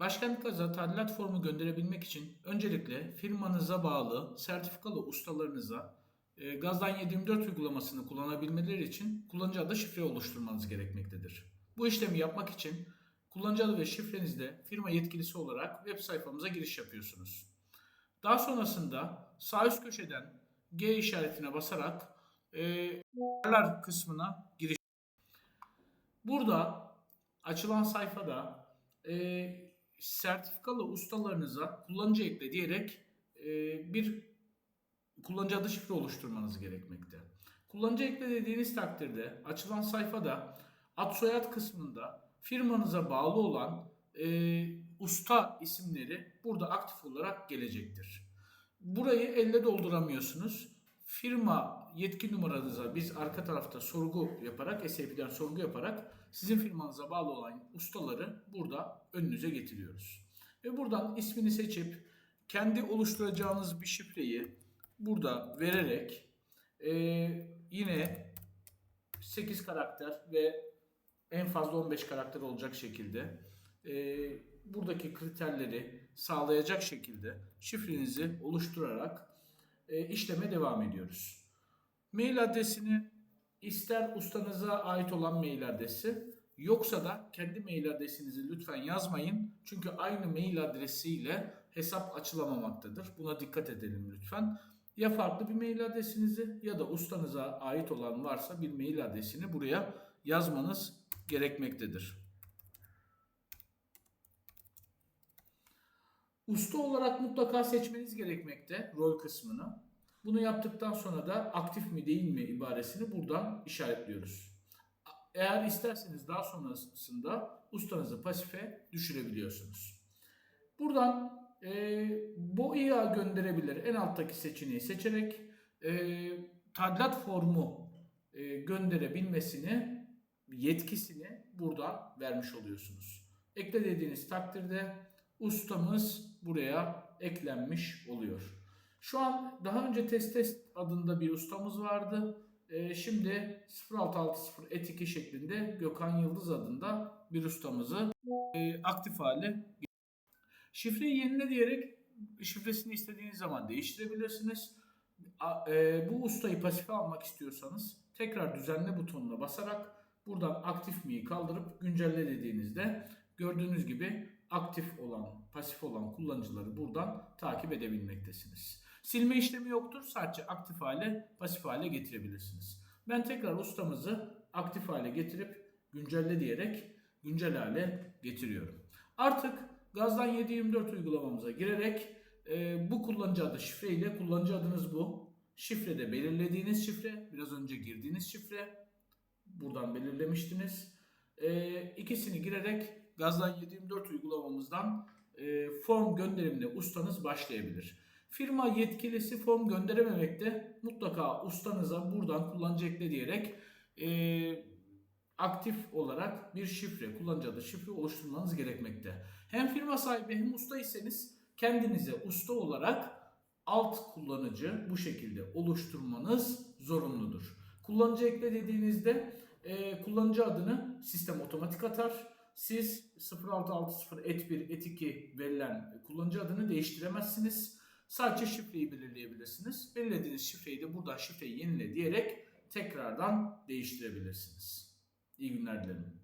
Gaz'a tadilat formu gönderebilmek için öncelikle firmanıza bağlı sertifikalı ustalarınıza e, Gazdan 724 uygulamasını kullanabilmeleri için kullanıcı adı şifre oluşturmanız gerekmektedir. Bu işlemi yapmak için kullanıcı adı ve şifrenizle firma yetkilisi olarak web sayfamıza giriş yapıyorsunuz. Daha sonrasında sağ üst köşeden G işaretine basarak e, ayarlar kısmına giriş. Burada açılan sayfada e, sertifikalı ustalarınıza kullanıcı ekle diyerek e, bir kullanıcı adı şifre oluşturmanız gerekmekte. Kullanıcı ekle dediğiniz takdirde açılan sayfada ad soyad kısmında firmanıza bağlı olan e, usta isimleri burada aktif olarak gelecektir. Burayı elle dolduramıyorsunuz. Firma yetki numaranıza biz arka tarafta sorgu yaparak, SAP'den sorgu yaparak sizin firmanıza bağlı olan ustaları burada önünüze getiriyoruz. Ve buradan ismini seçip kendi oluşturacağınız bir şifreyi burada vererek e, yine 8 karakter ve en fazla 15 karakter olacak şekilde e, buradaki kriterleri sağlayacak şekilde şifrenizi oluşturarak e, işleme devam ediyoruz. Mail adresini ister ustanıza ait olan mail adresi yoksa da kendi mail adresinizi lütfen yazmayın. Çünkü aynı mail adresiyle hesap açılamamaktadır. Buna dikkat edelim lütfen. Ya farklı bir mail adresinizi ya da ustanıza ait olan varsa bir mail adresini buraya yazmanız gerekmektedir. Usta olarak mutlaka seçmeniz gerekmekte rol kısmını. Bunu yaptıktan sonra da aktif mi değil mi ibaresini buradan işaretliyoruz. Eğer isterseniz daha sonrasında ustanızı pasife düşürebiliyorsunuz. Buradan e, BOİA gönderebilir en alttaki seçeneği seçerek e, tadilat formu e, gönderebilmesini yetkisini buradan vermiş oluyorsunuz. Ekle dediğiniz takdirde ustamız buraya eklenmiş oluyor. Şu an daha önce test test adında bir ustamız vardı. Ee, şimdi 0660 et2 şeklinde Gökhan Yıldız adında bir ustamızı e, aktif hale Şifreyi yenile diyerek şifresini istediğiniz zaman değiştirebilirsiniz. E, bu ustayı pasife almak istiyorsanız tekrar düzenle butonuna basarak buradan aktif mi'yi kaldırıp güncelle dediğinizde gördüğünüz gibi aktif olan, pasif olan kullanıcıları buradan takip edebilmektesiniz. Silme işlemi yoktur. Sadece aktif hale, pasif hale getirebilirsiniz. Ben tekrar ustamızı aktif hale getirip güncelle diyerek güncel hale getiriyorum. Artık Gazdan 724 uygulamamıza girerek e, bu kullanıcı adı şifre ile kullanıcı adınız bu. Şifrede belirlediğiniz şifre, biraz önce girdiğiniz şifre. Buradan belirlemiştiniz. E, ikisini girerek Gazdan 724 uygulamamızdan e, form gönderimine ustanız başlayabilir. Firma yetkilisi form gönderememekte mutlaka ustanıza buradan kullanıcı ekle diyerek e, aktif olarak bir şifre, kullanıcı adı şifre oluşturmanız gerekmekte. Hem firma sahibi hem usta iseniz kendinize usta olarak alt kullanıcı bu şekilde oluşturmanız zorunludur. Kullanıcı ekle dediğinizde e, kullanıcı adını sistem otomatik atar. Siz 0660 et1 et2 verilen kullanıcı adını değiştiremezsiniz. Sadece şifreyi belirleyebilirsiniz. Belirlediğiniz şifreyi de buradan şifreyi yenile diyerek tekrardan değiştirebilirsiniz. İyi günler dilerim.